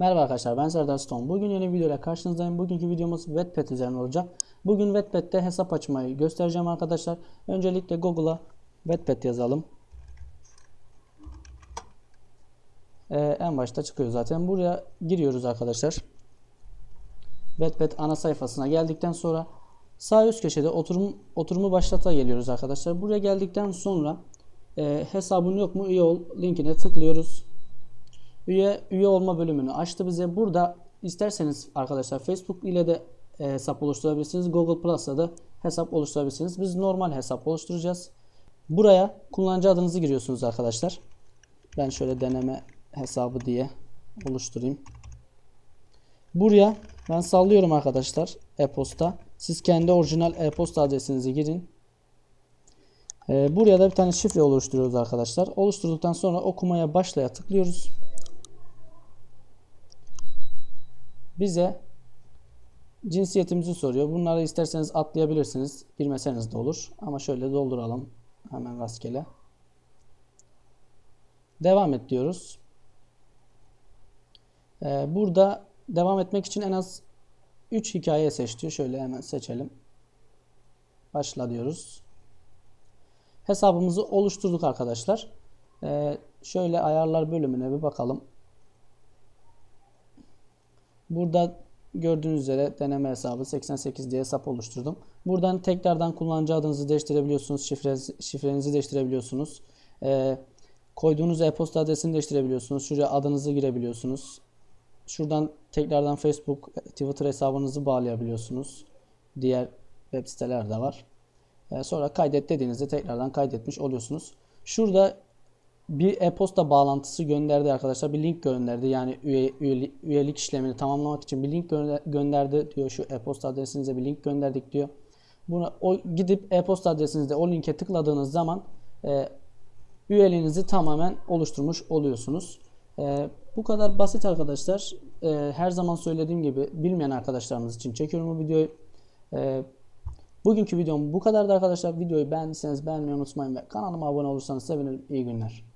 Merhaba arkadaşlar ben Serdar Stone. Bugün yeni bir videoyla karşınızdayım. Bugünkü videomuz Wattpad üzerine olacak. Bugün Wattpad'de hesap açmayı göstereceğim arkadaşlar. Öncelikle Google'a Wattpad yazalım. Ee, en başta çıkıyor zaten. Buraya giriyoruz arkadaşlar. Wattpad ana sayfasına geldikten sonra sağ üst köşede oturum oturumu başlata geliyoruz arkadaşlar. Buraya geldikten sonra e, hesabın yok mu üye ol linkine tıklıyoruz. Üye üye olma bölümünü açtı bize. Burada isterseniz arkadaşlar Facebook ile de e, hesap oluşturabilirsiniz. Google Plus'la da hesap oluşturabilirsiniz. Biz normal hesap oluşturacağız. Buraya kullanıcı adınızı giriyorsunuz arkadaşlar. Ben şöyle deneme hesabı diye oluşturayım. Buraya ben sallıyorum arkadaşlar e-posta. Siz kendi orijinal e-posta adresinizi girin. Ee, buraya da bir tane şifre oluşturuyoruz arkadaşlar. Oluşturduktan sonra okumaya başlaya tıklıyoruz. Bize cinsiyetimizi soruyor. Bunları isterseniz atlayabilirsiniz. Girmeseniz de olur. Ama şöyle dolduralım. Hemen rastgele. Devam et diyoruz. Ee, burada devam etmek için en az 3 hikaye seç diyor. Şöyle hemen seçelim. Başla diyoruz. Hesabımızı oluşturduk arkadaşlar. Ee, şöyle ayarlar bölümüne bir bakalım. Burada gördüğünüz üzere deneme hesabı 88 diye hesap oluşturdum. Buradan tekrardan kullanıcı adınızı değiştirebiliyorsunuz. Şifrenizi, şifrenizi değiştirebiliyorsunuz. Ee, koyduğunuz e-posta adresini değiştirebiliyorsunuz. Şuraya adınızı girebiliyorsunuz. Şuradan tekrardan Facebook, Twitter hesabınızı bağlayabiliyorsunuz. Diğer web siteler de var. Ee, sonra kaydet dediğinizde tekrardan kaydetmiş oluyorsunuz. Şurada bir e-posta bağlantısı gönderdi arkadaşlar. Bir link gönderdi. Yani üye, üye- üyelik işlemini tamamlamak için bir link gönder- gönderdi diyor. Şu e-posta adresinize bir link gönderdik diyor. Buna o gidip e-posta adresinizde o linke tıkladığınız zaman e, üyeliğinizi tamamen oluşturmuş oluyorsunuz. E, bu kadar basit arkadaşlar. E, her zaman söylediğim gibi bilmeyen arkadaşlarımız için çekiyorum bu videoyu. E, bugünkü videom bu kadardı arkadaşlar. Videoyu beğendiyseniz beğenmeyi unutmayın ve kanalıma abone olursanız sevinirim. İyi günler.